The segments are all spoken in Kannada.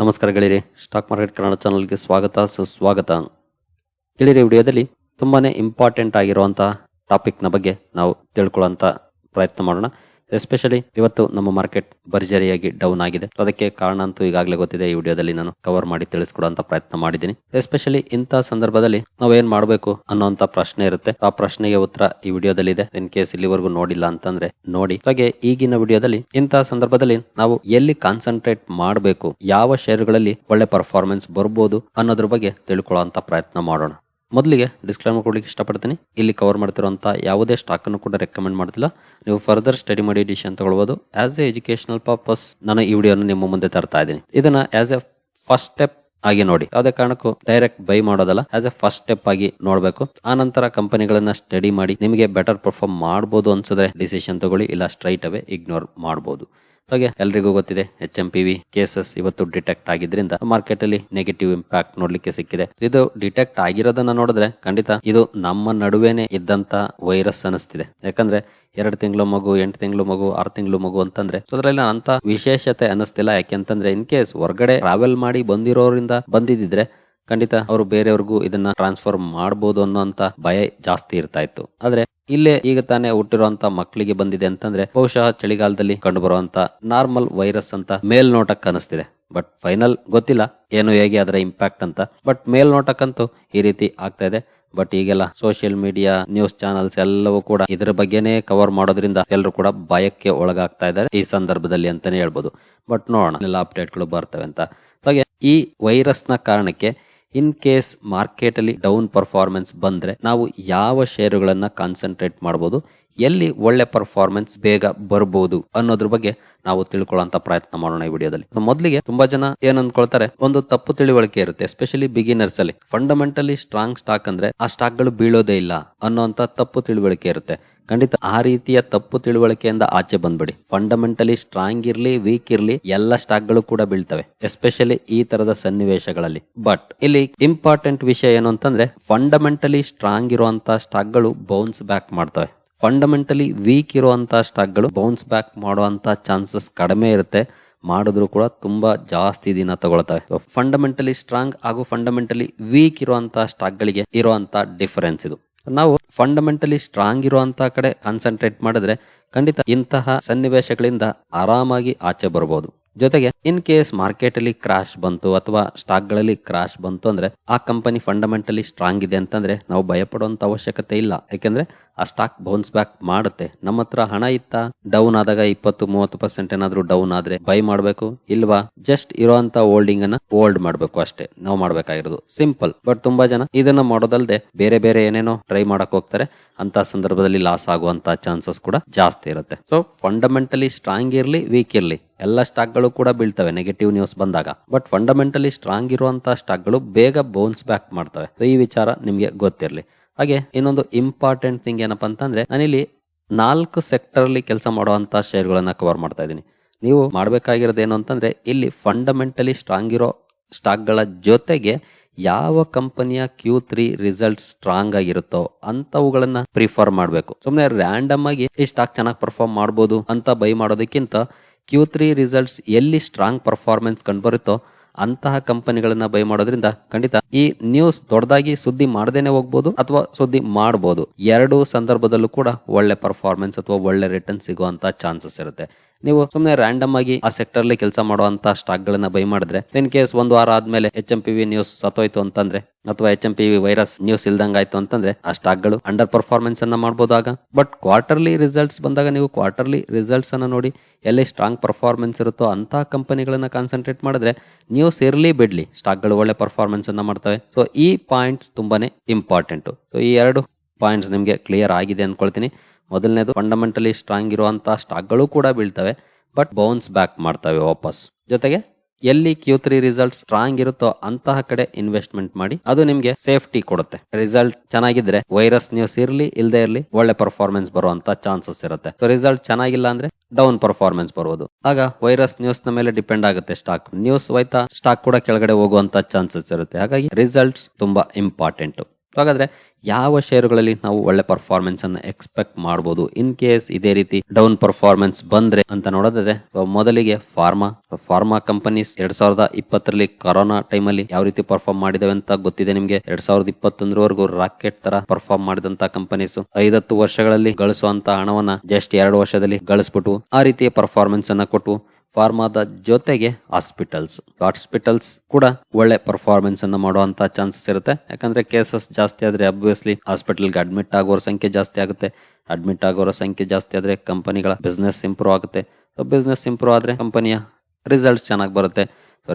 ನಮಸ್ಕಾರ ಗೆಳೆಯರಿ ಸ್ಟಾಕ್ ಮಾರ್ಕೆಟ್ ಕನ್ನಡ ಚಾನಲ್ಗೆ ಸ್ವಾಗತ, ಸುಸ್ವಾಗತ. ಗೆಳೆಯರಿ, ವಿಡಿಯೋದಲ್ಲಿ ತುಂಬಾನೇ ಇಂಪಾರ್ಟೆಂಟ್ ಆಗಿರುವಂತಹ ಟಾಪಿಕ್ನ ಬಗ್ಗೆ ನಾವು ತಿಳ್ಕೊಳ್ಳೋಂಥ ಪ್ರಯತ್ನ ಮಾಡೋಣ. ಎಸ್ಪೆಷಲಿ ಇವತ್ತು ನಮ್ಮ ಮಾರ್ಕೆಟ್ ಭರ್ಜರಿಯಾಗಿ ಡೌನ್ ಆಗಿದೆ. ಅದಕ್ಕೆ ಕಾರಣ ಅಂತೂ ಈಗಾಗಲೇ ಗೊತ್ತಿದೆ. ಈ ವಿಡಿಯೋದಲ್ಲಿ ನಾನು ಕವರ್ ಮಾಡಿ ತಿಳಿಸ್ಕೊಡುವಂತ ಪ್ರಯತ್ನ ಮಾಡಿದ್ದೀನಿ. ಎಸ್ಪೆಷಲಿ ಇಂತಹ ಸಂದರ್ಭದಲ್ಲಿ ನಾವೇನ್ ಮಾಡಬೇಕು ಅನ್ನೋಂತ ಪ್ರಶ್ನೆ ಇರುತ್ತೆ. ಆ ಪ್ರಶ್ನೆಗೆ ಉತ್ತರ ಈ ವಿಡಿಯೋದಲ್ಲಿ ಇದೆ ಇನ್ ಕೇಸ್ ಇಲ್ಲಿವರೆಗೂ ನೋಡಿಲ್ಲ ಅಂತಂದ್ರೆ ನೋಡಿ. ಹಾಗೆ ಈಗಿನ ವಿಡಿಯೋದಲ್ಲಿ ಇಂತಹ ಸಂದರ್ಭದಲ್ಲಿ ನಾವು ಎಲ್ಲಿ ಕಾನ್ಸಂಟ್ರೇಟ್ ಮಾಡಬೇಕು, ಯಾವ ಶೇರ್ಗಳಲ್ಲಿ ಒಳ್ಳೆ ಪರ್ಫಾರ್ಮೆನ್ಸ್ ಬರ್ಬೋದು ಅನ್ನೋದ್ರ ಬಗ್ಗೆ ತಿಳ್ಕೊಳ್ಳುವಂತ ಪ್ರಯತ್ನ ಮಾಡೋಣ. ಮೊದಲಿಗೆ ಡಿಸ್ಕ್ಲೈಮರ್ ಕೊಡ್ಲಿಕ್ಕೆ ಇಷ್ಟಪಡ್ತೀನಿ. ಇಲ್ಲಿ ಕವರ್ ಮಾಡ್ತಿರುವಂಥ ಯಾವುದೇ ಸ್ಟಾಕ್ ಅನ್ನು ಕೂಡ ರೆಕಮೆಂಡ್ ಮಾಡ್ತಿಲ್ಲ ನೀವು ಫರ್ದರ್ ಸ್ಟಡಿ ಮಾಡಿ ಡಿಸಿಷನ್ ತಗೊಳ್ಬೋದು. ಆ್ಯಸ್ ಎ ಎಜುಕೇಶನಲ್ ಪರ್ಪಸ್ ನಾನು ಈ ವಿಡಿಯೋನ ನಿಮ್ಮ ಮುಂದೆ ತರ್ತಾ ಇದ್ದೀನಿ. ಇದನ್ನ ಆ್ಯಸ್ ಎ ಫಸ್ಟ್ ಸ್ಟೆಪ್ ಆಗಿ ನೋಡಿ. ಯಾವುದೇ ಕಾರಣಕ್ಕೂ ಡೈರೆಕ್ಟ್ ಬೈ ಮಾಡೋದಲ್ಲ. ಆಸ್ ಎ ಫಸ್ಟ್ ಸ್ಟೆಪ್ ಆಗಿ ನೋಡಬೇಕು. ಆ ನಂತರ ಕಂಪನಿಗಳನ್ನ ಸ್ಟಡಿ ಮಾಡಿ ನಿಮಗೆ ಬೆಟರ್ ಪರ್ಫಾರ್ಮ್ ಮಾಡಬಹುದು ಅನ್ಸಿದ್ರೆ ಡಿಸಿಷನ್ ತಗೊಳ್ಳಿ. ಇಲ್ಲ ಸ್ಟ್ರೈಟ್ ಅವೇ ಇಗ್ನೋರ್ ಮಾಡಬಹುದು ಹಾಗೆ ಎಲ್ರಿಗೂ ಗೊತ್ತಿದೆ H M P V cases ಇವತ್ತು ಡಿಟೆಕ್ಟ್ ಆಗಿದ್ರಿಂದ ಮಾರ್ಕೆಟ್ ಅಲ್ಲಿ ನೆಗೆಟಿವ್ ಇಂಪ್ಯಾಕ್ಟ್ ನೋಡ್ಲಿಕ್ಕೆ ಸಿಕ್ಕಿದೆ. ಇದು ಡಿಟೆಕ್ಟ್ ಆಗಿರೋದನ್ನ ನೋಡಿದ್ರೆ ಖಂಡಿತ ಇದು ನಮ್ಮ ನಡುವೆನೆ ಇದ್ದಂತ ವೈರಸ್ ಅನಿಸ್ತಿದೆ ಯಾಕಂದ್ರೆ ಎರಡು ತಿಂಗಳು ಮಗು, ಎಂಟು ತಿಂಗಳು ಮಗು, ಆರು ತಿಂಗಳು ಮಗು ಅಂತಂದ್ರೆ ಅದ್ರಲ್ಲಿ ಅಂತ ವಿಶೇಷತೆ ಅನಿಸ್ತಿಲ್ಲ ಯಾಕೆಂತಂದ್ರೆ ಇನ್ ಕೇಸ್ ಹೊರಗಡೆ ಟ್ರಾವೆಲ್ ಮಾಡಿ ಬಂದಿರೋರಿಂದ ಬಂದಿದ್ರೆ ಖಂಡಿತ ಅವರು ಬೇರೆಯವ್ರಿಗೂ ಇದನ್ನ ಟ್ರಾನ್ಸ್ಫರ್ ಮಾಡಬಹುದು ಅನ್ನೋಂತ ಭಯ ಜಾಸ್ತಿ ಇರ್ತಾ ಇತ್ತು. ಆದ್ರೆ ಇಲ್ಲೇ ಈಗ ತಾನೇ ಹುಟ್ಟಿರುವಂತ ಮಕ್ಕಳಿಗೆ ಬಂದಿದೆ ಅಂತಂದ್ರೆ ಬಹುಶಃ ಚಳಿಗಾಲದಲ್ಲಿ ಕಂಡು ಬರುವಂತ ನಾರ್ಮಲ್ ವೈರಸ್ ಅಂತ ಮೇಲ್ನೋಟಕ್ಕೆ ಅನಿಸ್ತಿದೆ. ಬಟ್ ಫೈನಲ್ ಗೊತ್ತಿಲ್ಲ, ಏನು ಹೇಗೆ ಅದರ ಇಂಪ್ಯಾಕ್ಟ್ ಅಂತ. ಬಟ್ ಮೇಲ್ನೋಟಕ್ಕಂತೂ ಈ ರೀತಿ ಆಗ್ತಾ ಇದೆ. ಬಟ್ ಈಗೆಲ್ಲ ಸೋಷಿಯಲ್ ಮೀಡಿಯಾ ನ್ಯೂಸ್ ಚಾನಲ್ಸ್ ಎಲ್ಲವೂ ಕೂಡ ಇದರ ಬಗ್ಗೆನೇ ಕವರ್ ಮಾಡೋದ್ರಿಂದ ಎಲ್ಲರೂ ಕೂಡ ಭಯಕ್ಕೆ ಒಳಗಾಗ್ತಾ ಇದ್ದಾರೆ ಈ ಸಂದರ್ಭದಲ್ಲಿ ಅಂತಾನೆ ಹೇಳ್ಬೋದು. ಬಟ್ ನೋಡೋಣ, ಎಲ್ಲ ಅಪ್ಡೇಟ್ಗಳು ಬರ್ತವೆ ಅಂತ. ಹಾಗೆ ಈ ವೈರಸ್ನ ಕಾರಣಕ್ಕೆ ಇನ್ ಕೇಸ್ ಮಾರ್ಕೆಟ್ ಅಲ್ಲಿ ಡೌನ್ ಪರ್ಫಾರ್ಮೆನ್ಸ್ ಬಂದ್ರೆ ನಾವು ಯಾವ ಷೇರುಗಳನ್ನು ಕಾನ್ಸಂಟ್ರೇಟ್ ಮಾಡಬಹುದು ಎಲ್ಲಿ ಒಳ್ಳೆ ಪರ್ಫಾರ್ಮೆನ್ಸ್ ಬೇಗ ಬರ್ಬೋದು ಅನ್ನೋದ್ರ ಬಗ್ಗೆ ನಾವು ತಿಳ್ಕೊಳ್ಳೋಂತ ಪ್ರಯತ್ನ ಮಾಡೋಣ ಈ ವಿಡಿಯೋದಲ್ಲಿ. ಮೊದಲಿಗೆ ತುಂಬಾ ಜನ ಏನ್ ಅನ್ಕೊಳ್ತಾರೆ, ಒಂದು ತಪ್ಪು ತಿಳುವಳಿಕೆ ಇರುತ್ತೆ ಎಸ್ಪೆಷಲಿ ಬಿಗಿನರ್ಸ್ ಅಲ್ಲಿ. ಫಂಡಮೆಂಟಲಿ ಸ್ಟ್ರಾಂಗ್ ಸ್ಟಾಕ್ ಅಂದ್ರೆ ಆ ಸ್ಟಾಕ್ಗಳು ಬೀಳೋದೇ ಇಲ್ಲ ಅನ್ನೋಂತ ತಪ್ಪು ತಿಳುವಳಿಕೆ ಇರುತ್ತೆ. ಖಂಡಿತ ಆ ರೀತಿಯ ತಪ್ಪು ತಿಳುವಳಿಕೆಯಿಂದ ಆಚೆ ಬಂದ್ಬಿಡಿ. ಫಂಡಮೆಂಟಲಿ ಸ್ಟ್ರಾಂಗ್ ಇರ್ಲಿ ವೀಕ್ ಇರ್ಲಿ, ಎಲ್ಲ ಸ್ಟಾಕ್ಗಳು ಕೂಡ ಬೀಳ್ತವೆ ಎಸ್ಪೆಷಲಿ ಈ ತರದ ಸನ್ನಿವೇಶಗಳಲ್ಲಿ. ಬಟ್ ಇಲ್ಲಿ ಇಂಪಾರ್ಟೆಂಟ್ ವಿಷಯ ಏನು ಅಂತಂದ್ರೆ ಫಂಡಮೆಂಟಲಿ ಸ್ಟ್ರಾಂಗ್ ಇರುವಂತಹ ಸ್ಟಾಕ್ಗಳು ಬೌನ್ಸ್ ಬ್ಯಾಕ್ ಮಾಡ್ತವೆ. ಫಂಡಮೆಂಟಲಿ ವೀಕ್ ಇರುವಂತ ಸ್ಟಾಕ್ಗಳು ಬೌನ್ಸ್ ಬ್ಯಾಕ್ ಮಾಡುವಂತ ಚಾನ್ಸಸ್ ಕಡಿಮೆ ಇರುತ್ತೆ. ಮಾಡಿದ್ರು ಕೂಡ ತುಂಬಾ ಜಾಸ್ತಿ ದಿನ ತಗೊಳ್ತವೆ. ಫಂಡಮೆಂಟಲಿ ಸ್ಟ್ರಾಂಗ್ ಹಾಗೂ ಫಂಡಮೆಂಟಲಿ ವೀಕ್ ಇರುವಂತಹ ಸ್ಟಾಕ್ಗಳಿಗೆ ಇರುವಂತ ಡಿಫರೆನ್ಸ್ ಇದು. ನಾವು ಫಂಡಮೆಂಟಲಿ ಸ್ಟ್ರಾಂಗ್ ಇರುವಂತ ಕಡೆ ಕಾನ್ಸಂಟ್ರೇಟ್ ಮಾಡಿದ್ರೆ ಖಂಡಿತ ಇಂತಹ ಸನ್ನಿವೇಶಗಳಿಂದ ಆರಾಮಾಗಿ ಆಚೆ ಬರಬಹುದು ಜೊತೆಗೆ ಇನ್ ಕೇಸ್ ಮಾರ್ಕೆಟ್ ಅಲ್ಲಿ ಕ್ರಾಶ್ ಬಂತು ಅಥವಾ ಸ್ಟಾಕ್ಗಳಲ್ಲಿ ಕ್ರಾಶ್ ಬಂತು ಅಂದ್ರೆ, ಆ ಕಂಪನಿ ಫಂಡಮೆಂಟಲಿ ಸ್ಟ್ರಾಂಗ್ ಇದೆ ಅಂತಂದ್ರೆ, ನಾವು ಭಯಪಡುವಂತ ಅವಶ್ಯಕತೆ ಇಲ್ಲ. ಯಾಕೆಂದ್ರೆ ಆ ಸ್ಟಾಕ್ ಬೌನ್ಸ್ ಬ್ಯಾಕ್ ಮಾಡುತ್ತೆ. ನಮ್ಮ ಹತ್ರ ಹಣ ಇತ್ತ? ಡೌನ್ ಆದಾಗ ಇಪ್ಪತ್ತು, ಮೂವತ್ತು ಪರ್ಸೆಂಟ್ ಏನಾದ್ರು ಡೌನ್ ಆದ್ರೆ ಬೈ ಮಾಡಬೇಕು. ಇಲ್ವಾ? ಜಸ್ಟ್ ಇರುವಂತ ಹೋಲ್ಡಿಂಗ್ ಅನ್ನ ಹೋಲ್ಡ್ ಮಾಡಬೇಕು ಅಷ್ಟೇ. ನಾವು ಮಾಡ್ಬೇಕಾಗಿರೋದು. ಸಿಂಪಲ್ ಬಟ್ ತುಂಬಾ ಜನ ಇದನ್ನ ಮಾಡೋದಲ್ದೆ ಬೇರೆ ಬೇರೆ ಏನೇನೋ ಟ್ರೈ ಮಾಡಕ್ ಹೋಗ್ತಾರೆ. ಅಂತ ಸಂದರ್ಭದಲ್ಲಿ ಲಾಸ್ ಆಗುವಂತ ಚಾನ್ಸಸ್ ಕೂಡ ಜಾಸ್ತಿ ಇರುತ್ತೆ. ಸೊ ಫಂಡಮೆಂಟಲಿ ಸ್ಟ್ರಾಂಗ್ ಇರ್ಲಿ ವೀಕ್ ಇರ್ಲಿ. ಎಲ್ಲ ಸ್ಟಾಕ್ಗಳು ಕೂಡ ಬೀಳ್ತವೆ ನೆಗೆಟಿವ್ ನ್ಯೂಸ್ ಬಂದಾಗ. ಬಟ್ ಫಂಡಮೆಂಟಲಿ ಸ್ಟ್ರಾಂಗ್ ಇರುವಂತಹ ಸ್ಟಾಕ್ಗಳು ಬೇಗ ಬೌನ್ಸ್ ಬ್ಯಾಕ್ ಮಾಡ್ತವೆ. ಈ ವಿಚಾರ ನಿಮಗೆ ಗೊತ್ತಿರಲಿ. ಹಾಗೆ ಇನ್ನೊಂದು ಇಂಪಾರ್ಟೆಂಟ್ ಥಿಂಗ್ ಏನಪ್ಪಾ ಅಂತಂದ್ರೆ, ನಾನಿಲ್ಲಿ ನಾಲ್ಕು ಸೆಕ್ಟರ್ ಅಲ್ಲಿ ಕೆಲಸ ಮಾಡುವಂತ ಶೇರ್ಗಳನ್ನು ಕವರ್ ಮಾಡ್ತಾ ಇದ್ದೀನಿ. ನೀವು ಮಾಡಬೇಕಾಗಿರೋದು ಏನು ಅಂತಂದ್ರೆ, ಇಲ್ಲಿ ಫಂಡಮೆಂಟಲಿ ಸ್ಟ್ರಾಂಗ್ ಇರೋ ಸ್ಟಾಕ್ಗಳ ಜೊತೆಗೆ ಯಾವ ಕಂಪನಿಯ ಕ್ಯೂ ತ್ರೀ ರಿಸಲ್ಟ್ ಸ್ಟ್ರಾಂಗ್ ಆಗಿರುತ್ತೋ ಅಂತವುಗಳನ್ನ ಪ್ರಿಫರ್ ಮಾಡಬೇಕು. ಸುಮ್ಮನೆ ರ್ಯಾಂಡಮ್ ಆಗಿ ಈ ಸ್ಟಾಕ್ ಚೆನ್ನಾಗಿ ಪರ್ಫಾರ್ಮ್ ಮಾಡ್ಬೋದು ಅಂತ ಬೈ ಮಾಡೋದಕ್ಕಿಂತ ಕ್ಯೂ ತ್ರೀ ರಿಸಲ್ಟ್ಸ್ ಎಲ್ಲಿ ಸ್ಟ್ರಾಂಗ್ ಪರ್ಫಾರ್ಮೆನ್ಸ್ ಕಂಡುಬರುತ್ತೋ ಅಂತಹ ಕಂಪನಿಗಳನ್ನ ಬೈ ಮಾಡೋದ್ರಿಂದ ಖಂಡಿತ ಈ ನ್ಯೂಸ್ ದೊಡ್ಡದಾಗಿ ಸುದ್ದಿ ಮಾಡದೇನೆ ಹೋಗ್ಬೋದು ಅಥವಾ ಸುದ್ದಿ ಮಾಡಬಹುದು ಎರಡು ಸಂದರ್ಭದಲ್ಲೂ ಕೂಡ ಒಳ್ಳೆ ಪರ್ಫಾರ್ಮೆನ್ಸ್ ಅಥವಾ ಒಳ್ಳೆ ರಿಟರ್ನ್ ಸಿಗುವಂತ ಚಾನ್ಸಸ್ ಇರುತ್ತೆ. ನೀವು ಸುಮ್ಮನೆ ರ್ಯಾಂಡಮ್ ಆಗಿ ಆ ಸೆಕ್ಟರ್ ಅಲ್ಲಿ ಕೆಲಸ ಮಾಡುವಂತ ಸ್ಟಾಕ್ ಗಳನ್ನ ಬೈ ಮಾಡಿದ್ರೆ ಇನ್ ಕೇಸ್ ಒಂದು ವಾರ ಆದ್ಮೇಲೆ H M P V news ಸತ್ತೋಯ್ತು ಅಂತಂದ್ರೆ, ಅಥವಾ H M P V virus news ಇಲ್ದಂಗ್ ಆಯ್ತು ಅಂತಂದ್ರೆ, ಆ ಸ್ಟಾಕ್ಗಳು ಅಂಡರ್ ಪರ್ಫಾರ್ಮೆನ್ಸ್ ಅನ್ನ ಮಾಡಬಹುದಾಗ ಬಟ್ ಕ್ವಾರ್ಟರ್ಲಿ ರಿಸಲ್ಟ್ಸ್ ಬಂದಾಗ ನೀವು ಕ್ವಾರ್ಟರ್ಲಿ ರಿಸಲ್ಟ್ಸ್ ಅನ್ನ ನೋಡಿ ಎಲ್ಲಿ ಸ್ಟ್ರಾಂಗ್ ಪರ್ಫಾರ್ಮೆನ್ಸ್ ಇರುತ್ತೋ ಅಂತ ಕಂಪನಿಗಳನ್ನ ಕಾನ್ಸಂಟ್ರೇಟ್ ಮಾಡಿದ್ರೆ ನ್ಯೂಸ್ ಇರ್ಲಿ ಬಿಡ್ಲಿ ಸ್ಟಾಕ್ಗಳು ಒಳ್ಳೆ ಪರ್ಫಾರ್ಮೆನ್ಸ್ ಅನ್ನ ಮಾಡ್ತವೆ. ಸೊ ಈ ಪಾಯಿಂಟ್ಸ್ ತುಂಬಾನೇ ಇಂಪಾರ್ಟೆಂಟ್ ಸೊ ಈ ಎರಡು ಪಾಯಿಂಟ್ಸ್ ನಿಮಗೆ ಕ್ಲಿಯರ್ ಆಗಿದೆ ಅನ್ಕೊಳ್ತೀನಿ. ಮೊದಲನೇದು ಫಂಡಮೆಂಟಲಿ ಸ್ಟ್ರಾಂಗ್ ಇರುವಂತಹ ಸ್ಟಾಕ್ಗಳು ಕೂಡ ಬೀಳ್ತವೆ ಬಟ್ ಬೌನ್ಸ್ ಬ್ಯಾಕ್ ಮಾಡ್ತವೆ ವಾಪಸ್. ಜೊತೆಗೆ, ಎಲ್ಲಿ ಕ್ಯೂ ತ್ರೀ ರಿಸಲ್ಟ್ ಸ್ಟ್ರಾಂಗ್ ಇರುತ್ತೋ ಅಂತಹ ಕಡೆ ಇನ್ವೆಸ್ಟ್ಮೆಂಟ್ ಮಾಡಿ, ಅದು ನಿಮಗೆ ಸೇಫ್ಟಿ ಕೊಡುತ್ತೆ. ರಿಸಲ್ಟ್ ಚೆನ್ನಾಗಿದ್ರೆ ವೈರಸ್ ನ್ಯೂಸ್ ಇರಲಿ ಇಲ್ಲದೆ ಇರಲಿ, ಒಳ್ಳೆ ಪರ್ಫಾರ್ಮೆನ್ಸ್ ಬರುವಂತ ಚಾನ್ಸಸ್ ಇರುತ್ತೆ. ಸೊ ರಿಸಲ್ಟ್ ಚೆನ್ನಾಗಿಲ್ಲ ಅಂದ್ರೆ ಡೌನ್ ಪರ್ಫಾರ್ಮೆನ್ಸ್ ಬರುವುದು. ಆಗ ವೈರಸ್ ನ್ಯೂಸ್ನ ಮೇಲೆ ಡಿಪೆಂಡ್ ಆಗುತ್ತೆ ಸ್ಟಾಕ್ ನ್ಯೂಸ್ ಹೋಯ್ತಾ ಸ್ಟಾಕ್ ಕೂಡ ಕೆಳಗಡೆ ಹೋಗುವಂತ ಚಾನ್ಸಸ್ ಇರುತ್ತೆ. ಹಾಗಾಗಿ ರಿಸಲ್ಟ್ಸ್ ತುಂಬಾ ಇಂಪಾರ್ಟೆಂಟ್ ಹಾಗಾದ್ರೆ ಯಾವ ಷೇರುಗಳಲ್ಲಿ ನಾವು ಒಳ್ಳೆ ಪರ್ಫಾರ್ಮೆನ್ಸ್ ಅನ್ನ ಎಕ್ಸ್ಪೆಕ್ಟ್ ಮಾಡಬಹುದು ಇನ್ ಕೇಸ್ ಇದೇ ರೀತಿ ಡೌನ್ ಪರ್ಫಾರ್ಮೆನ್ಸ್ ಬಂದ್ರೆ ಅಂತ ನೋಡೋದಾದ್ರೆ ಮೊದಲಿಗೆ ಫಾರ್ಮಾ ಫಾರ್ಮಾ ಕಂಪನೀಸ್ ಎರಡ್ ಸಾವಿರದ ಇಪ್ಪತ್ತರಲ್ಲಿ ಕೊರೋನಾ ಅಲ್ಲಿ ಯಾವ ರೀತಿ ಪರ್ಫಾರ್ಮ್ ಮಾಡಿದವೆ ಅಂತ ಗೊತ್ತಿದೆ ನಿಮ್ಗೆ? ಎರಡ್ ಸಾವಿರದ ಇಪ್ಪತ್ತೊಂದರವರೆಗೂ ರಾಕೆಟ್ ತರ ಪರ್ಫಾರ್ಮ್ ಮಾಡಿದಂತ ಕಂಪನೀಸ್ ಐದತ್ತು ವರ್ಷಗಳಲ್ಲಿ ಗಳಿಸುವಂತ ಹಣವನ್ನ ಜಸ್ಟ್ ಎರಡು ವರ್ಷದಲ್ಲಿ ಗಳಿಸ್ಬಿಟ್ಟು ಆ ರೀತಿಯ ಪರ್ಫಾರ್ಮೆನ್ಸ್ ಅನ್ನ ಕೊಟ್ಟು ಫಾರ್ಮಾದ ಜೊತೆಗೆ ಹಾಸ್ಪಿಟಲ್ಸ್. ಹಾಸ್ಪಿಟಲ್ಸ್ ಕೂಡ ಒಳ್ಳೆ ಪರ್ಫಾರ್ಮೆನ್ಸ್ ಅನ್ನ ಮಾಡುವಂತ ಚಾನ್ಸಸ್ ಇರುತ್ತೆ. ಯಾಕಂದ್ರೆ ಕೇಸಸ್ ಜಾಸ್ತಿ ಆದ್ರೆ ಅಬ್ವಿಯಸ್ಲಿ ಹಾಸ್ಪಿಟಲ್ಗೆ ಅಡ್ಮಿಟ್ ಆಗೋರ ಸಂಖ್ಯೆ ಜಾಸ್ತಿ ಆಗುತ್ತೆ. ಅಡ್ಮಿಟ್ ಆಗೋರ ಸಂಖ್ಯೆ ಜಾಸ್ತಿ ಆದ್ರೆ ಕಂಪನಿಗಳ ಬಿಸ್ನೆಸ್ ಇಂಪ್ರೂವ್ ಆಗುತ್ತೆ. ಬಿಸ್ನೆಸ್ ಇಂಪ್ರೂವ್ ಆದ್ರೆ ಕಂಪನಿಯ ರಿಸಲ್ಟ್ಸ್ ಚೆನ್ನಾಗಿ ಬರುತ್ತೆ.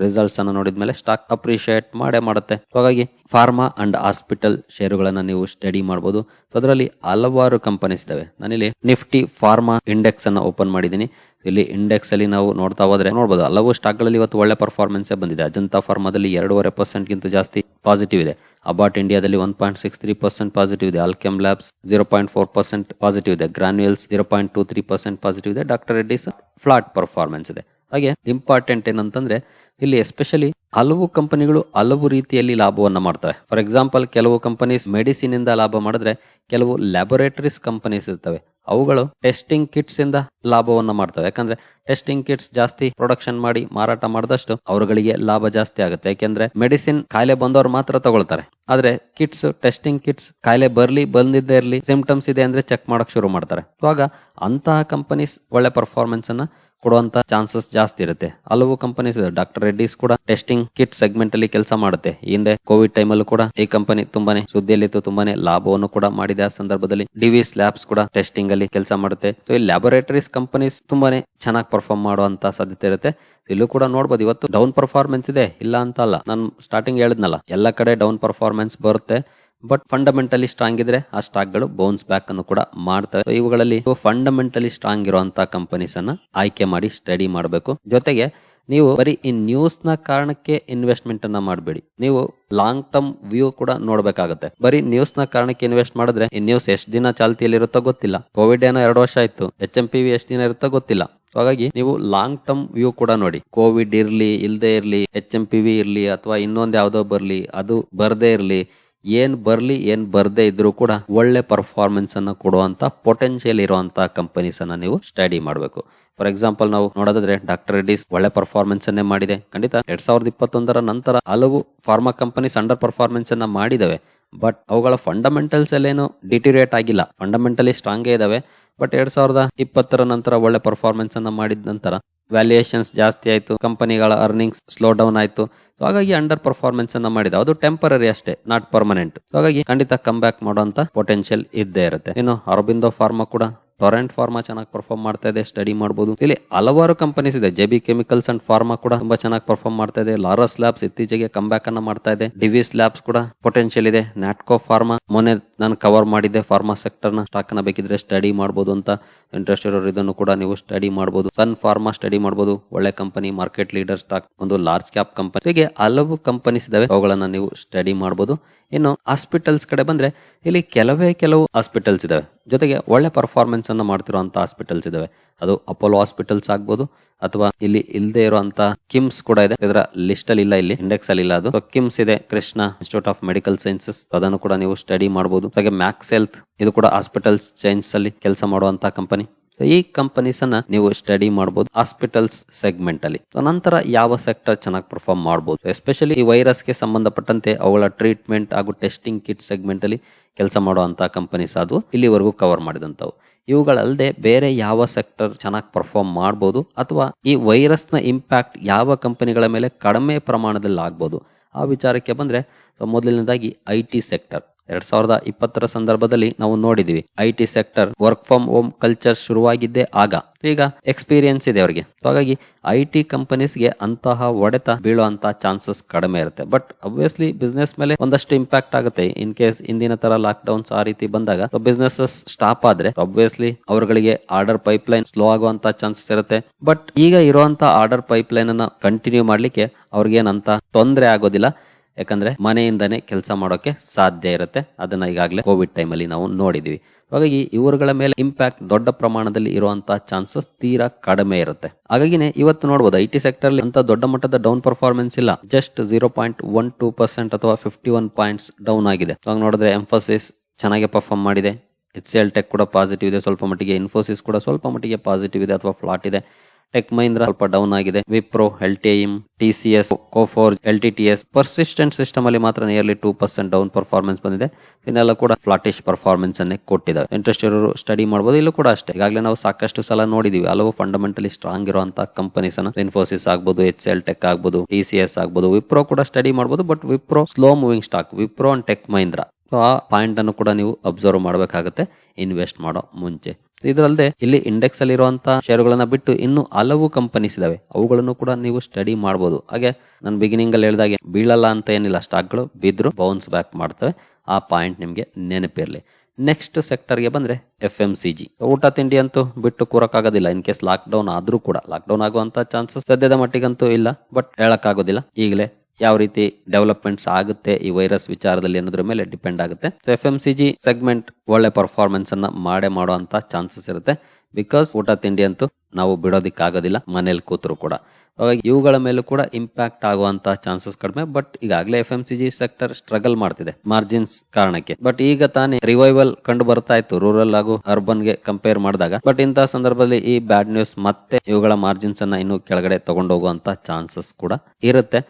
ರಿಸಲ್ಟ್ಸ್ ಅನ್ನು ನೋಡಿದ್ಮೇಲೆ ಸ್ಟಾಕ್ ಅಪ್ರಿಷಿಯೇಟ್ ಮಾಡೇ ಮಾಡುತ್ತೆ. ಹಾಗಾಗಿ ಫಾರ್ಮಾ ಅಂಡ್ ಹಾಸ್ಪಿಟಲ್ ಷೇರುಗಳನ್ನು ನೀವು ಸ್ಟಡಿ ಮಾಡಬಹುದು ಅದರಲ್ಲಿ ಹಲವಾರು ಕಂಪನೀಸ್ ಇದಾವೆ ನಾನಿಲ್ಲಿ ನಿಫ್ಟಿ ಫಾರ್ಮಾ ಇಂಡೆಕ್ಸ್ ಅನ್ನ ಓಪನ್ ಮಾಡಿದ್ದೀನಿ. ಇಲ್ಲಿ ಇಂಡೆಕ್ಸ್ ಅಲ್ಲಿ ನಾವು ನೋಡ್ತಾ ಹೋದ್ರೆ ನೋಡಬಹುದು ಹಲವು ಸ್ಟಾಕ್ಗಳಲ್ಲಿ ಇವತ್ತು ಒಳ್ಳೆ ಪರ್ಫಾರ್ಮೆನ್ಸ್ ಬಂದಿದೆ. ಅಜಂತಾ ಫಾರ್ಮಾದಲ್ಲಿ ಎರಡೂವರೆ ಪರ್ಸೆಂಟ್ ಗಿಂತ ಜಾಸ್ತಿ ಪಾಸಿಟಿವ್ ಇದೆ. ಅಬಾಟ್ ಇಂಡಿಯಾದಲ್ಲಿ one point six three percent positive ಇದೆ. Alkem labs zero point four percent positive ಇದೆ. Granules zero point two three percent positive ಇದೆ. ಡಾಕ್ಟರ್ ರೆಡ್ಡಿಸ್ ಫ್ಲಾಟ್ ಪರ್ಫಾರ್ಮೆನ್ಸ್ ಇದೆ. ಹಾಗೆ ಇಂಪಾರ್ಟೆಂಟ್ ಏನಂತಂದ್ರೆ ಇಲ್ಲಿ ಎಸ್ಪೆಷಲಿ ಹಲವು ಕಂಪನಿಗಳು ಹಲವು ರೀತಿಯಲ್ಲಿ ಲಾಭವನ್ನ ಮಾಡ್ತವೆ. ಫಾರ್ ಎಕ್ಸಾಂಪಲ್ ಕೆಲವು ಕಂಪನೀಸ್ ಮೆಡಿಸಿನ್ ಇಂದ ಲಾಭ ಮಾಡಿದ್ರೆ ಕೆಲವು ಲ್ಯಾಬೊರೇಟರೀಸ್ ಕಂಪನೀಸ್ ಇರ್ತವೆ. ಅವುಗಳು ಟೆಸ್ಟಿಂಗ್ ಕಿಟ್ಸ್ ಇಂದ ಲಾಭವನ್ನ ಮಾಡ್ತವೆ. ಯಾಕಂದ್ರೆ ಟೆಸ್ಟಿಂಗ್ ಕಿಟ್ಸ್ ಜಾಸ್ತಿ ಪ್ರೊಡಕ್ಷನ್ ಮಾಡಿ ಮಾರಾಟ ಮಾಡಿದಷ್ಟು ಅವರುಗಳಿಗೆ ಲಾಭ ಜಾಸ್ತಿ ಆಗುತ್ತೆ. ಯಾಕೆಂದ್ರೆ ಮೆಡಿಸಿನ್ ಕಾಯಿಲೆ ಬಂದವರು ಮಾತ್ರ ತಗೊಳ್ತಾರೆ. ಆದ್ರೆ ಕಿಟ್ಸ್ ಟೆಸ್ಟಿಂಗ್ ಕಿಟ್ಸ್ ಕಾಯಿಲೆ ಬರ್ಲಿ, ಬಂದಿದ್ದೇ ಇರಲಿ ಸಿಂಪ್ಟಮ್ಸ್ ಇದೆ ಅಂದ್ರೆ ಚೆಕ್ ಮಾಡಕ್ ಶುರು ಮಾಡ್ತಾರೆ. ಇವಾಗ ಅಂತಹ ಕಂಪನೀಸ್ ಒಳ್ಳೆ ಪರ್ಫಾರ್ಮೆನ್ಸ್ ಅನ್ನ ಕೊಡುವಂತ ಚಾನ್ಸಸ್ ಜಾಸ್ತಿ ಇರುತ್ತೆ. ಹಲವು ಕಂಪನೀಸ್ ಡಾಕ್ಟರ್ ರೆಡ್ಡಿಸ್ ಕೂಡ ಟೆಸ್ಟಿಂಗ್ ಕಿಟ್ ಸೆಗ್ಮೆಂಟ್ ಅಲ್ಲಿ ಕೆಲಸ ಮಾಡುತ್ತೆ. ಹಿಂದೆ ಕೋವಿಡ್ ಟೈಮ್ ಅಲ್ಲೂ ಕೂಡ ಈ ಕಂಪನಿ ತುಂಬಾನೇ ಸುದ್ದಿಯಲ್ಲಿತ್ತು, ತುಂಬಾನೇ ಲಾಭವನ್ನು ಕೂಡ ಮಾಡಿದೆ. ಆ ಸಂದರ್ಭದಲ್ಲಿ ಡಿವಿಸ್ ಲ್ಯಾಬ್ಸ್ ಕೂಡ ಟೆಸ್ಟಿಂಗ್ ಅಲ್ಲಿ ಕೆಲಸ ಮಾಡುತ್ತೆ. ಸೊ ಈ ಲ್ಯಾಬೊರೇಟರೀಸ್ ಕಂಪನೀಸ್ ತುಂಬಾನೇ ಚೆನ್ನಾಗಿ ಪರ್ಫಾರ್ಮ್ ಮಾಡುವಂತ ಸಾಧ್ಯತೆ ಇರುತ್ತೆ. ಇಲ್ಲೂ ಕೂಡ ನೋಡ್ಬೋದು, ಇವತ್ತು ಡೌನ್ ಪರ್ಫಾರ್ಮೆನ್ಸ್ ಇದೆ, ಇಲ್ಲ ಅಂತ ಅಲ್ಲ. ನಾನು ಸ್ಟಾರ್ಟಿಂಗ್ ಹೇಳಿದ್ನಲ್ಲ, ಎಲ್ಲ ಕಡೆ ಡೌನ್ ಪರ್ಫಾರ್ಮೆನ್ಸ್ ಬರುತ್ತೆ ಬಟ್ ಫಂಡಮೆಂಟಲಿ ಸ್ಟ್ರಾಂಗ್ ಇದ್ರೆ ಆ ಸ್ಟಾಕ್ಗಳು ಬೌನ್ಸ್ ಬ್ಯಾಕ್ ಅನ್ನು ಕೂಡ ಮಾಡ್ತವೆ. ಇವುಗಳಲ್ಲಿ ಫಂಡಮೆಂಟಲಿ ಸ್ಟ್ರಾಂಗ್ ಇರುವಂತಹ ಕಂಪನೀಸ್ ಅನ್ನ ಆಯ್ಕೆ ಮಾಡಿ ಸ್ಟಡಿ ಮಾಡಬೇಕು. ಜೊತೆಗೆ ನೀವು ಬರೀ ಈ ನ್ಯೂಸ್ನ ಕಾರಣಕ್ಕೆ ಇನ್ವೆಸ್ಟ್ಮೆಂಟ್ ಅನ್ನ ಮಾಡಬೇಡಿ. ನೀವು ಲಾಂಗ್ ಟರ್ಮ್ ವ್ಯೂ ಕೂಡ ನೋಡ್ಬೇಕಾಗುತ್ತೆ. ಬರೀ ನ್ಯೂಸ್ನ ಕಾರಣಕ್ಕೆ ಇನ್ವೆಸ್ಟ್ ಮಾಡಿದ್ರೆ ಈ ನ್ಯೂಸ್ ಎಷ್ಟು ದಿನ ಚಾಲ್ತಿಯಲ್ಲಿ ಇರುತ್ತೋ ಗೊತ್ತಿಲ್ಲ. ಕೋವಿಡ್ ಏನೋ ಎರಡು ವರ್ಷ ಆಯ್ತು ಎಚ್ ಎಂ ಪಿ ವಿ ಎಷ್ಟು ದಿನ ಇರುತ್ತೋ ಗೊತ್ತಿಲ್ಲ. So ಹಾಗಾಗಿ ನೀವು ಲಾಂಗ್ ಟರ್ಮ್ ವ್ಯೂ ಕೂಡ ನೋಡಿ. ಕೋವಿಡ್ ಇರ್ಲಿ ಇಲ್ಲದೆ ಇರ್ಲಿ ಎಚ್ ಎಂ ಪಿ ವಿ ಇರ್ಲಿ ಅಥವಾ ಇನ್ನೊಂದು ಯಾವ್ದೋ ಬರ್ಲಿ, ಅದು ಬರದೇ ಇರ್ಲಿ, ಏನ್ ಬರ್ಲಿ, ಏನ್ ಬರ್ದೇ ಇದ್ರು ಕೂಡ ಒಳ್ಳೆ ಪರ್ಫಾರ್ಮೆನ್ಸ್ ಅನ್ನ ಕೊಡುವಂತ ಪೊಟೆನ್ಶಿಯಲ್ ಇರುವಂತಹ ಕಂಪನೀಸ್ ಅನ್ನ ನೀವು ಸ್ಟಡಿ ಮಾಡಬೇಕು. ಫಾರ್ ಎಕ್ಸಾಂಪಲ್ ನಾವು ನೋಡೋದಾದ್ರೆ ಡಾಕ್ಟರ್ ರೆಡ್ಡಿಸ್ ಒಳ್ಳೆ ಪರ್ಫಾರ್ಮೆನ್ಸ್ ಅನ್ನೇ ಮಾಡಿದೆ. ಖಂಡಿತ ಎರಡ್ ಸಾವಿರದ ಇಪ್ಪತ್ತೊಂದರ ನಂತರ ಹಲವು ಫಾರ್ಮಾ ಕಂಪನೀಸ್ ಅಂಡರ್ ಪರ್ಫಾರ್ಮೆನ್ಸ್ ಅನ್ನ ಮಾಡಿದವೆ. ಬಟ್ ಅವುಗಳ ಫಂಡಮೆಂಟಲ್ಸ್ ಅಲ್ಲೇನು ಡಿಟಿರೇಟ್ ಆಗಿಲ್ಲ. ಫಂಡಮೆಂಟಲಿ ಸ್ಟ್ರಾಂಗ್ ಇದಾವೆ. ಬಟ್ ಎರಡ್ ಸಾವಿರದ ಇಪ್ಪತ್ತರ ನಂತರ ಒಳ್ಳೆ ಪರ್ಫಾರ್ಮೆನ್ಸ್ ಅನ್ನ ಮಾಡಿದ ನಂತರ ವ್ಯಾಲ್ಯೂಯೇಷನ್ಸ್ ಜಾಸ್ತಿ ಆಯ್ತು. ಕಂಪನಿಗಳ ಅರ್ನಿಂಗ್ಸ್ ಸ್ಲೋ ಡೌನ್ ಆಯ್ತು. ಹಾಗಾಗಿ ಅಂಡರ್ ಪರ್ಫಾರ್ಮೆನ್ಸ್ ಅನ್ನ ಮಾಡಿದ. ಅದು ಟೆಂಪರರಿ ಅಷ್ಟೇ ನಾಟ್ ಪರ್ಮನೆಂಟ್ ಹಾಗಾಗಿ ಖಂಡಿತ ಕಮ್ ಬ್ಯಾಕ್ ಮಾಡುವಂತ ಪೊಟೆನ್ಶಿಯಲ್ ಇದ್ದೇ ಇರುತ್ತೆ. ಇನ್ನು ಅರಬಿಂದೋ ಫಾರ್ಮಾ ಕೂಡ ಟೊರೆಂಟ್ ಫಾರ್ಮಾ ಚೆನ್ನಾಗಿ ಪರ್ಫಾರ್ಮ್ ಮಾಡ್ತಾ ಇದೆ ಸ್ಟಡಿ ಮಾಡಬಹುದು ಇಲ್ಲಿ ಹಲವಾರು ಕಂಪನೀಸ್ ಇದೆ. ಜೆಬಿ ಕೆಮಿಕಲ್ಸ್ ಅಂಡ್ ಫಾರ್ಮಾ ಕೂಡ ತುಂಬಾ ಚೆನ್ನಾಗಿ ಪರ್ಫಾರ್ಮ್ ಮಾಡ್ತಾ ಇದೆ. ಲಾರಸ್ ಲ್ಯಾಬ್ಸ್ ಇತ್ತೀಚೆಗೆ ಕಮ್ ಬ್ಯಾಕ್ ಅನ್ನ ಮಾಡ್ತಾ ಇದೆ. ಡಿವಿಸ್ ಲ್ಯಾಬ್ಸ್ ಕೂಡ ಪೊಟೆನ್ಶಿಯಲ್ ಇದೆ. ನ್ಯಾಟ್ಕೋ ಫಾರ್ಮಾ ಮೊನ್ನೆ ನಾನು ಕವರ್ ಮಾಡಿದ್ದೆ ಫಾರ್ಮಾ ಸೆಕ್ಟರ್ನ ಸ್ಟಾಕ್ ಅನ್ನ ಬೇಕಿದ್ರೆ ಸ್ಟಡಿ ಮಾಡಬಹುದು ಅಂತ ಇಂಟ್ರೆಸ್ಟ್ ಇರೋರು ಇದನ್ನು ಕೂಡ ನೀವು ಸ್ಟಡಿ ಮಾಡಬಹುದು ಸನ್ ಫಾರ್ಮಾ ಸ್ಟಡಿ ಮಾಡಬಹುದು ಒಳ್ಳೆ ಕಂಪನಿ ಮಾರ್ಕೆಟ್ ಲೀಡರ್ ಸ್ಟಾಕ್ ಒಂದು ಲಾರ್ಜ್ ಕ್ಯಾಪ್ ಕಂಪನಿ ಹೀಗೆ ಹಲವು ಕಂಪನೀಸ್ ಇದಾವೆ. ಅವುಗಳನ್ನ ನೀವು ಸ್ಟಡಿ ಮಾಡಬಹುದು ಇನ್ನು ಹಾಸ್ಪಿಟಲ್ಸ್ ಕಡೆ ಬಂದ್ರೆ ಇಲ್ಲಿ ಕೆಲವೇ ಕೆಲವು ಹಾಸ್ಪಿಟಲ್ಸ್ ಇದ್ದಾವೆ ಜೊತೆಗೆ ಒಳ್ಳೆ ಪರ್ಫಾರ್ಮೆನ್ಸ್ ಅನ್ನು ಮಾಡ್ತಿರುವಂತಹ ಹಾಸ್ಪಿಟಲ್ಸ್ ಇದಾವೆ. ಅದು ಅಪೋಲೋ ಹಾಸ್ಪಿಟಲ್ಸ್ ಆಗ್ಬೋದು, ಅಥವಾ ಇಲ್ಲಿ ಇಲ್ಲದೆ ಇರುವಂತ ಕಿಮ್ಸ್ ಕೂಡ ಇದೆ. ಇದರ ಲಿಸ್ಟ್ ಅಲ್ಲಿ ಇಲ್ಲ, ಇಲ್ಲಿ ಇಂಡೆಕ್ಸ್ ಅಲ್ಲಿ ಇಲ್ಲ ಅದು. ಕಿಮ್ಸ್ ಇದೆ, Krishna institute of medical sciences ಅದನ್ನು ಕೂಡ ನೀವು ಸ್ಟಡಿ ಮಾಡಬಹುದು ಹಾಗೆ ಮ್ಯಾಕ್ಸ್ ಹೆಲ್ತ್ ಇದು ಕೂಡ ಹಾಸ್ಪಿಟಲ್ಸ್ ಚೈನ್ಸ್ ಅಲ್ಲಿ ಕೆಲಸ ಮಾಡುವಂತಹ ಕಂಪನಿ ಈ ಕಂಪನೀಸ್ ಅನ್ನ ನೀವು ಸ್ಟಡಿ ಮಾಡಬಹುದು ಹಾಸ್ಪಿಟಲ್ಸ್ ಸೆಗ್ಮೆಂಟ್ ಅಲ್ಲಿ. ನಂತರ ಯಾವ ಸೆಕ್ಟರ್ ಚೆನ್ನಾಗಿ ಪರ್ಫಾರ್ಮ್ ಮಾಡಬಹುದು ಎಸ್ಪೆಷಲಿ ಈ ವೈರಸ್ಗೆ ಸಂಬಂಧಪಟ್ಟಂತೆ ಅವುಗಳ ಟ್ರೀಟ್ಮೆಂಟ್ ಹಾಗೂ ಟೆಸ್ಟಿಂಗ್ ಕಿಟ್ ಸೆಗ್ಮೆಂಟ್ ಅಲ್ಲಿ ಕೆಲಸ ಮಾಡುವಂತ ಕಂಪನೀಸ್ ಅದು ಇಲ್ಲಿವರೆಗೂ ಕವರ್ ಮಾಡಿದಂತವು ಇವುಗಳಲ್ಲದೆ ಬೇರೆ ಯಾವ ಸೆಕ್ಟರ್ ಚೆನ್ನಾಗಿ ಪರ್ಫಾರ್ಮ್ ಮಾಡಬಹುದು ಅಥವಾ ಈ ವೈರಸ್ನ ಇಂಪ್ಯಾಕ್ಟ್ ಯಾವ ಕಂಪನಿಗಳ ಮೇಲೆ ಕಡಿಮೆ ಪ್ರಮಾಣದಲ್ಲಿ ಆಗ್ಬೋದು? ಆ ವಿಚಾರಕ್ಕೆ ಬಂದ್ರೆ, ಮೊದಲನೇದಾಗಿ ಐ ಟಿ ಸೆಕ್ಟರ್ ಎರಡ್ ಸಾವಿರದ ಇಪ್ಪತ್ತರ ಸಂದರ್ಭದಲ್ಲಿ ನಾವು ನೋಡಿದೀವಿ. I T sector, work from home culture ಶುರುವಾಗಿದ್ದೇ ಆಗ. ಈಗ ಎಕ್ಸ್ಪೀರಿಯನ್ಸ್ ಇದೆ ಅವರಿಗೆ. ಹಾಗಾಗಿ ಐ ಟಿ ಕಂಪನೀಸ್ಗೆ ಅಂತಹ ಒಡೆತ ಅಂತ ಚಾನ್ಸಸ್ ಕಡಿಮೆ ಇರುತ್ತೆ. ಬಟ್ ಅಬ್ವಿಯಸ್ಲಿ ಬಿಸ್ನೆಸ್ ಮೇಲೆ ಒಂದಷ್ಟು ಇಂಪ್ಯಾಕ್ಟ್ ಆಗುತ್ತೆ. ಇನ್ ಕೇಸ್ ಇಂದಿನ ತರ ಲಾಕ್ ಡೌನ್ಸ್ ಆ ರೀತಿ ಬಂದಾಗ ಬಿಸ್ನೆಸ್ ಸ್ಟಾಪ್ ಆದ್ರೆ ಅಬ್ವಿಯಸ್ಲಿ ಅವರುಗಳಿಗೆ ಆರ್ಡರ್ ಪೈಪ್ ಲೈನ್ ಸ್ಲೋ ಆಗುವಂತ ಚಾನ್ಸಸ್ ಇರುತ್ತೆ. ಬಟ್ ಈಗ ಇರುವಂತ ಆರ್ಡರ್ ಪೈಪ್ ಲೈನ್ ಅನ್ನ ಕಂಟಿನ್ಯೂ ಮಾಡ್ಲಿಕ್ಕೆ ಅವ್ರಿಗೇನಂತ ತೊಂದರೆ ಆಗೋದಿಲ್ಲ. ಯಾಕಂದ್ರೆ ಮನೆಯಿಂದನೇ ಕೆಲಸ ಮಾಡೋಕೆ ಸಾಧ್ಯ ಇರುತ್ತೆ. ಅದನ್ನ ಈಗಾಗಲೇ ಕೋವಿಡ್ ಟೈಮಲ್ಲಿ ನಾವು ನೋಡಿದೀವಿ. ಹಾಗಾಗಿ ಇವರುಗಳ ಮೇಲೆ ಇಂಪ್ಯಾಕ್ಟ್ ದೊಡ್ಡ ಪ್ರಮಾಣದಲ್ಲಿ ಇರುವಂತಹ ಚಾನ್ಸಸ್ ತೀರಾ ಕಡಿಮೆ ಇರುತ್ತೆ. ಹಾಗಾಗಿನೇ ಇವತ್ತು ನೋಡಬಹುದು ಐ ಟಿ ಸೆಕ್ಟರ್ ಅಂತ ದೊಡ್ಡ ಮಟ್ಟದ ಡೌನ್ ಪರ್ಫಾರ್ಮೆನ್ಸ್ ಇಲ್ಲ. Just zero point one two percent ಅಥವಾ ಫಿಫ್ಟಿ ಒನ್ ಪಾಯಿಂಟ್ಸ್ ಡೌನ್ ಆಗಿದೆ. ಅವಾಗ ನೋಡಿದ್ರೆ ಎಂಫೋಸಿಸ್ ಚೆನ್ನಾಗಿ ಪರ್ಫಾರ್ಮ್ ಮಾಡಿದೆ. ಎಚ್ ಎಲ್ ಟೆಕ್ ಕೂಡ ಪಾಸಿಟಿವ್ ಇದೆ. ಸ್ವಲ್ಪ ಮಟ್ಟಿಗೆ ಇನ್ಫೋಸಿಸ್ ಕೂಡ ಸ್ವಲ್ಪ ಮಟ್ಟಿಗೆ ಪಾಸಿಟಿವ್ ಇದೆ ಅಥವಾ ಫ್ಲಾಟ್ ಇದೆ. ಟೆಕ್ ಮಹೀಂದ್ರ ಸ್ವಲ್ಪ ಡೌನ್ ಆಗಿದೆ. Wipro L T M T C S Coforge L T T S persistent system ಅಲ್ಲಿ ಮಾತ್ರ nearly two percent down performance ಬಂದಿದೆ. ಇನ್ನೆಲ್ಲ ಕೂಡ ಫ್ಲಾಟಿಶ್ ಪರ್ಫಾರ್ಮೆನ್ಸ್ ಅನ್ನೇ ಕೊಟ್ಟಿದ್ದಾರೆ ಇಂಟ್ರೆಸ್ಟ್ ಇರೋರು ಸ್ಟಡಿ ಮಾಡಬಹುದು ಇಲ್ಲೂ ಕೂಡ ಅಷ್ಟೇ. ಈಗಾಗಲೇ ನಾವು ಸಾಕಷ್ಟು ಸಲ ನೋಡಿದೀವಿ, ಹಲವು ಫಂಡಮೆಂಟಲಿ ಸ್ಟ್ರಾಂಗ್ ಇರುವಂತಹ ಕಂಪನೀಸ್ ಅನ್ನ. ಇನ್ಫೋಸಿಸ್ ಆಗ್ಬೋದು ಎಚ್ ಎಲ್ ಟೆಕ್ ಆಗ್ಬೋದು ಟಿ ಸಿ ಎಸ್ ಆಗ್ಬೋದು ವಿಪ್ರೋ ಕೂಡ ಸ್ಟಡಿ ಮಾಡಬಹುದು but Wipro slow moving stock Wipro and tech Mahindra so ಆ ಪಾಯಿಂಟ್ ಅನ್ನು ಕೂಡ ನೀವು ಅಬ್ಸರ್ವ್ ಮಾಡಬೇಕಾಗುತ್ತೆ ಇನ್ವೆಸ್ಟ್ ಮಾಡೋ ಮುಂಚೆ. ಇದರಲ್ಲದೆ ಇಲ್ಲಿ ಇಂಡೆಕ್ಸ್ ಅಲ್ಲಿ ಇರುವಂತಹ ಶೇರುಗಳನ್ನ ಬಿಟ್ಟು ಇನ್ನು ಹಲವು ಕಂಪನೀಸ್ ಇದಾವೆ. ಅವುಗಳನ್ನು ಕೂಡ ನೀವು ಸ್ಟಡಿ ಮಾಡಬಹುದು ಹಾಗೆ ನಾನು ಬಿಗಿನಿಂಗ್ ಅಲ್ಲಿ ಹೇಳಿದಾಗೆ ಬೀಳಲ್ಲ ಅಂತ ಏನಿಲ್ಲ. ಸ್ಟಾಕ್ಗಳು ಬಿದ್ರು ಬೌನ್ಸ್ ಬ್ಯಾಕ್ ಮಾಡ್ತವೆ. ಆ ಪಾಯಿಂಟ್ ನಿಮಗೆ ನೆನಪಿರಲಿ. ನೆಕ್ಸ್ಟ್ ಸೆಕ್ಟರ್ಗೆ ಬಂದ್ರೆ ಎಫ್ ಎಂ ಸಿ ಜಿ ಊಟ, ತಿಂಡಿ ಅಂತೂ ಬಿಟ್ಟು ಕೂರಕ್ಕಾಗೋದಿಲ್ಲ. ಇನ್ ಕೇಸ್ ಲಾಕ್ ಡೌನ್ ಆದ್ರೂ ಕೂಡ. ಲಾಕ್ ಡೌನ್ ಆಗುವಂತ ಚಾನ್ಸಸ್ ಸದ್ಯದ ಮಟ್ಟಿಗಂತೂ ಇಲ್ಲ. ಬಟ್ ಹೇಳಕ್ಕಾಗೋದಿಲ್ಲ. ಈಗಲೇ ಯಾವ ರೀತಿ ಡೆವಲಪ್ಮೆಂಟ್ಸ್ ಆಗುತ್ತೆ ಈ ವೈರಸ್ ವಿಚಾರದಲ್ಲಿ ಅನ್ನೋದ್ರ ಮೇಲೆ ಡಿಪೆಂಡ್ ಆಗುತ್ತೆ. So F M C G segment ಒಳ್ಳೆ ಪರ್ಫಾರ್ಮೆನ್ಸ್ ಅನ್ನ ಮಾಡೇ ಮಾಡುವಂತ ಚಾನ್ಸಸ್ ಇರುತ್ತೆ. ಬಿಕಾಸ್ ಊಟ, ತಿಂಡಿ ಅಂತೂ ನಾವು ಬಿಡೋದಿಕ್ಕಾಗೋದಿಲ್ಲ, ಮನೇಲಿ ಕೂತರು ಕೂಡ. ಹಾಗಾಗಿ ಇವುಗಳ ಮೇಲೂ ಕೂಡ ಇಂಪ್ಯಾಕ್ಟ್ ಆಗುವಂತಹ ಚಾನ್ಸಸ್ ಕಡಿಮೆ. ಬಟ್ ಈಗಾಗಲೇ F M C G sector struggle ಮಾಡ್ತಿದೆ ಮಾರ್ಜಿನ್ಸ್ ಕಾರಣಕ್ಕೆ. ಬಟ್ ಈಗ ತಾನೇ ರಿವೈವಲ್ ಕಂಡು ಬರ್ತಾ ಇತ್ತು ರೂರಲ್ ಹಾಗೂ ಅರ್ಬನ್ಗೆ ಕಂಪೇರ್ ಮಾಡಿದಾಗ. ಬಟ್ ಇಂತಹ ಸಂದರ್ಭದಲ್ಲಿ ಈ ಬ್ಯಾಡ್ ನ್ಯೂಸ್ ಮತ್ತೆ ಇವುಗಳ ಮಾರ್ಜಿನ್ಸ್ ಅನ್ನ ಇನ್ನು ಕೆಳಗಡೆ ತಗೊಂಡೋಗುವಂತ ಚಾನ್ಸಸ್ ಕೂಡ ಇರುತ್ತೆ.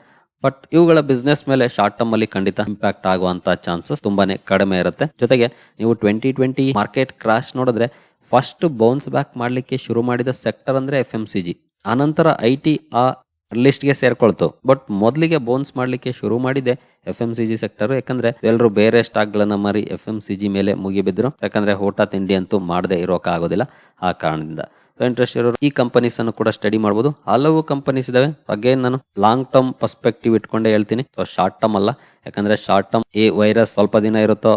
ಬಟ್ ಇವುಗಳ ಬಿಸ್ನೆಸ್ ಮೇಲೆ ಶಾರ್ಟ್ ಟರ್ಮ್ ಅಲ್ಲಿ ಖಂಡಿತ ಇಂಪ್ಯಾಕ್ಟ್ ಆಗುವಂತ ಚಾನ್ಸಸ್ ತುಂಬಾನೇ ಕಡಿಮೆ ಇರುತ್ತೆ. ಜೊತೆಗೆ ನೀವು ಟ್ವೆಂಟಿ ಟ್ವೆಂಟಿ ಮಾರ್ಕೆಟ್ ಕ್ರಾಶ್ ನೋಡಿದ್ರೆ ಫಸ್ಟ್ ಬೌನ್ಸ್ ಬ್ಯಾಕ್ ಮಾಡ್ಲಿಕ್ಕೆ ಶುರು ಮಾಡಿದ ಸೆಕ್ಟರ್ ಅಂದ್ರೆ ಎಫ್ ಎಂ ಸಿ ಜಿ ಆನಂತರ ಐ ಟಿ ಆ ಲಿಸ್ಟ್ಗೆ ಸೇರ್ಕೊಳ್ತು. ಬಟ್ ಮೊದಲಿಗೆ ಬೌನ್ಸ್ ಮಾಡ್ಲಿಕ್ಕೆ ಶುರು ಮಾಡಿದೆ F M C G sector ಯಾಕಂದ್ರೆ ಎಲ್ಲರೂ ಬೇರೆ ಸ್ಟಾಕ್ ಗಳನ್ನ ಮಾರಿ ಎಫ್ ಎಂ ಸಿ ಜಿ ಮೇಲೆ ಮುಗಿಬಿದ್ರು. ಯಾಕಂದ್ರೆ ಊಟ ತಿಂಡಿ ಅಂತೂ ಮಾಡದೆ ಇರೋಕೆ ಆಗೋದಿಲ್ಲ ಆ ಕಾರಣದಿಂದ. ಇಂಟ್ರೆಸ್ಟ್ ಇರೋರು ಈ ಕಂಪನೀಸ್ ಅನ್ನು ಕೂಡ ಸ್ಟಡಿ ಮಾಡಬಹುದು ಹಲವು ಕಂಪನೀಸ್ ಇದಾವೆ. ಅಗೇನ್ ನಾನು ಲಾಂಗ್ ಟರ್ಮ್ ಪರ್ಸ್ಪೆಕ್ಟಿವ್ ಇಟ್ಕೊಂಡೇ ಹೇಳ್ತೀನಿ. ಶಾರ್ಟ್ ಟರ್ಮ್ ಅಲ್ಲ. ಯಾಕಂದ್ರೆ ಶಾರ್ಟ್ ಟರ್ಮ್ ಈ ವೈರಸ್ ಸ್ವಲ್ಪ ದಿನ ಇರುತ್ತೋ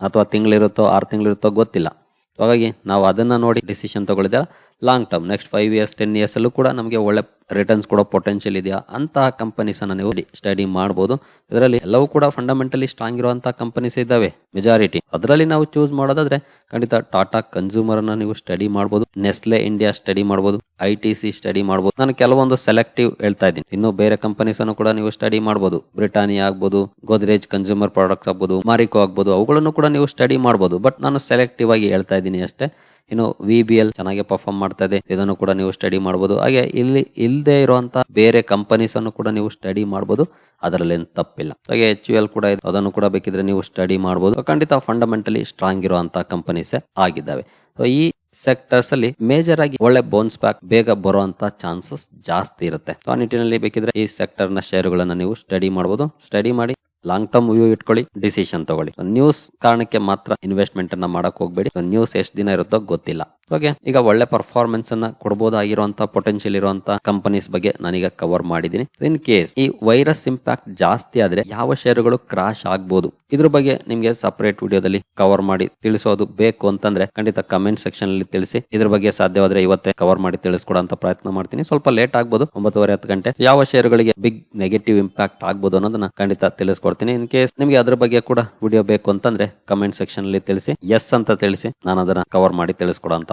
ಅಥವಾ ತಿಂಗಳಿರುತ್ತೋ, ಆರು ತಿಂಗಳಿರುತ್ತೋ ಗೊತ್ತಿಲ್ಲ. ಹಾಗಾಗಿ ನಾವು ಅದನ್ನ ನೋಡಿ decision ತಗೊಳ್ಳಿದ್ರೆ long term next five years ten years ಅಲ್ಲೂ ಕೂಡ ನಮಗೆ ಒಳ್ಳೆ ರಿಟರ್ನ್ಸ್ ಕೊಡೋ ಪೊಟೆನ್ಷಿಯಲ್ ಇದೆಯಾ? ಅಂತಹ ಅನ್ನ ನೀವು ಸ್ಟಡಿ ಮಾಡಬಹುದು ಇದರಲ್ಲಿ ಎಲ್ಲವೂ ಕೂಡ ಫಂಡಮೆಂಟಲಿ ಸ್ಟ್ರಾಂಗ್ ಇರುವಂತಹ ಕಂಪನೀಸ್ ಇದ್ದಾವೆ ಮೆಜಾರಿಟಿ ಅದರಲ್ಲಿ ನಾವು ಚೂಸ್ ಮಾಡೋದಾದ್ರೆ ಖಂಡಿತ ಟಾಟಾ ಕನ್ಸ್ಯೂಮರ್ ಅನ್ನ ನೀವು ಸ್ಟಡಿ ಮಾಡಬಹುದು ನೆಸ್ಲೆ ಇಂಡಿಯಾ ಸ್ಟಡಿ ಮಾಡಬಹುದು ಐ ಟಿ ಸಿ ಸ್ಟಡಿ ಮಾಡಬಹುದು ನಾನು ಕೆಲವೊಂದು ಸೆಲೆಕ್ಟಿವ್ ಹೇಳ್ತಾ ಇದ್ದೀನಿ. ಇನ್ನು ಬೇರೆ ಕಂಪನೀಸ್ ಅನ್ನು ಕೂಡ ನೀವು ಸ್ಟಡಿ ಮಾಡಬಹುದು ಬ್ರಿಟಾನಿಯಾ ಆಗ್ಬಹುದು ಗೋದ್ರೇಜ್ ಕನ್ಸ್ಯೂಮರ್ ಪ್ರಾಡಕ್ಟ್ಸ್ ಆಗ್ಬಹುದು ಮಾರಿಕೋ ಆಗ್ಬಹುದು ಅವುಗಳನ್ನು ಕೂಡ ನೀವು ಸ್ಟಡಿ ಮಾಡಬಹುದು ಬಟ್ ನಾನು ಸೆಲೆಕ್ಟಿವ್ ಆಗಿ ಹೇಳ್ತಾ ಇದ್ದೀನಿ ಅಷ್ಟೇ. ಇನ್ನು ವಿ ಬಿ ಎಲ್ ಚೆನ್ನಾಗಿ ಪರ್ಫಾರ್ಮ್ ಮಾಡ್ತಾ ಇದೆ ಇದನ್ನು ಕೂಡ ನೀವು ಸ್ಟಡಿ ಮಾಡಬಹುದು ಹಾಗೆ ಇಲ್ಲಿ ಇಲ್ಲದೆ ಇರುವಂತಹ ಬೇರೆ ಕಂಪನೀಸ್ ಅನ್ನು ಕೂಡ ನೀವು ಸ್ಟಡಿ ಮಾಡಬಹುದು ಅದರಲ್ಲಿ ತಪ್ಪಿಲ್ಲ. ಹಾಗೆ ಎಚ್ ಯು ಎಲ್ ಕೂಡ ಅದನ್ನು ಕೂಡ ಬೇಕಿದ್ರೆ ನೀವು ಸ್ಟಡಿ ಮಾಡಬಹುದು ಖಂಡಿತ ಫಂಡಮೆಂಟಲಿ ಸ್ಟ್ರಾಂಗ್ ಇರುವಂತಹ ಕಂಪನೀಸ್ ಆಗಿದ್ದಾವೆ. ಸೊ ಈ ಸೆಕ್ಟರ್ಸ್ ಅಲ್ಲಿ ಮೇಜರ್ ಆಗಿ ಒಳ್ಳೆ ಬೌನ್ಸ್ ಬ್ಯಾಕ್ ಬೇಗ ಬರುವಂತ ಚಾನ್ಸಸ್ ಜಾಸ್ತಿ ಇರುತ್ತೆ. ಆ ನಿಟ್ಟಿನಲ್ಲಿ ಬೇಕಿದ್ರೆ ಈ ಸೆಕ್ಟರ್ನ ಶೇರುಗಳನ್ನ ನೀವು ಸ್ಟಡಿ ಮಾಡಬಹುದು ಸ್ಟಡಿ ಮಾಡಿ ಲಾಂಗ್ ಟರ್ಮ್ ವ್ಯೂ ಇಟ್ಕೊಳ್ಳಿ ಡಿಸಿಷನ್ ತಗೊಳ್ಳಿ. ನ್ಯೂಸ್ ಕಾರಣಕ್ಕೆ ಮಾತ್ರ ಇನ್ವೆಸ್ಟ್ಮೆಂಟ್ ಅನ್ನ ಮಾಡಕ್ ಹೋಗ್ಬೇಡಿ. ನ್ಯೂಸ್ ಎಷ್ಟು ದಿನ ಇರುತ್ತೋ ಗೊತ್ತಿಲ್ಲ. ಓಕೆ ಈಗ ಒಳ್ಳೆ ಪರ್ಫಾರ್ಮೆನ್ಸ್ ಅನ್ನ ಕೊಡಬಹುದಾಗಿರುವಂತಹ ಪೊಟೆನ್ಶಿಯಲ್ ಇರುವಂತಹ ಕಂಪನೀಸ್ ಬಗ್ಗೆ ನಾನೀಗ ಕವರ್ ಮಾಡಿದೀನಿ ಇನ್ ಕೇಸ್ ಈ ವೈರಸ್ ಇಂಪ್ಯಾಕ್ಟ್ ಜಾಸ್ತಿ ಆದ್ರೆ ಯಾವ ಶೇರುಗಳು ಕ್ರಾಶ್ ಆಗ್ಬಹುದು ಇದ್ರ ಬಗ್ಗೆ ನಿಮ್ಗೆ ಸಪರೇಟ್ ವಿಡಿಯೋದಲ್ಲಿ ಕವರ್ ಮಾಡಿ ತಿಳಿಸೋದು ಬೇಕು ಅಂತಂದ್ರೆ ಖಂಡಿತ ಕಮೆಂಟ್ ಸೆಕ್ಷನ್ ಅಲ್ಲಿ ತಿಳಿಸಿ. ಇದ್ರ ಬಗ್ಗೆ ಸಾಧ್ಯವಾದ್ರೆ ಇವತ್ತೇ ಕವರ್ ಮಾಡಿ ತಿಳಿಸ್ಕೊಡಂತ ಪ್ರಯತ್ನ ಮಾಡ್ತೀನಿ. ಸ್ವಲ್ಪ ಲೇಟ್ ಆಗ್ಬೋದು, ಒಂಬತ್ತುವರೆ ಹತ್ತು ಗಂಟೆ. ಯಾವ ಶೇರುಗಳಿಗೆ ಬಿಗ್ ನೆಗೆಟಿವ್ ಇಂಪ್ಯಾಕ್ಟ್ ಆಗ್ಬೋದು ಅನ್ನೋದನ್ನ ಖಂಡಿತ ತಿಳಿಸ್ಕೊಡ್ತೀನಿ. ಇನ್ ಕೇಸ್ ನಿಮ್ಗೆ ಅದ್ರ ಬಗ್ಗೆ ಕೂಡ ವಿಡಿಯೋ ಬೇಕು ಅಂತಂದ್ರೆ ಕಮೆಂಟ್ ಸೆಕ್ಷನ್ ಅಲ್ಲಿ ತಿಳಿಸಿ. ಎಸ್ ಅಂತ ತಿಳಿಸಿ ನಾನು ಅದನ್ನ ಕವರ್ ಮಾಡಿ ತಿಳಿಸ್ಕೊಡೋಂತ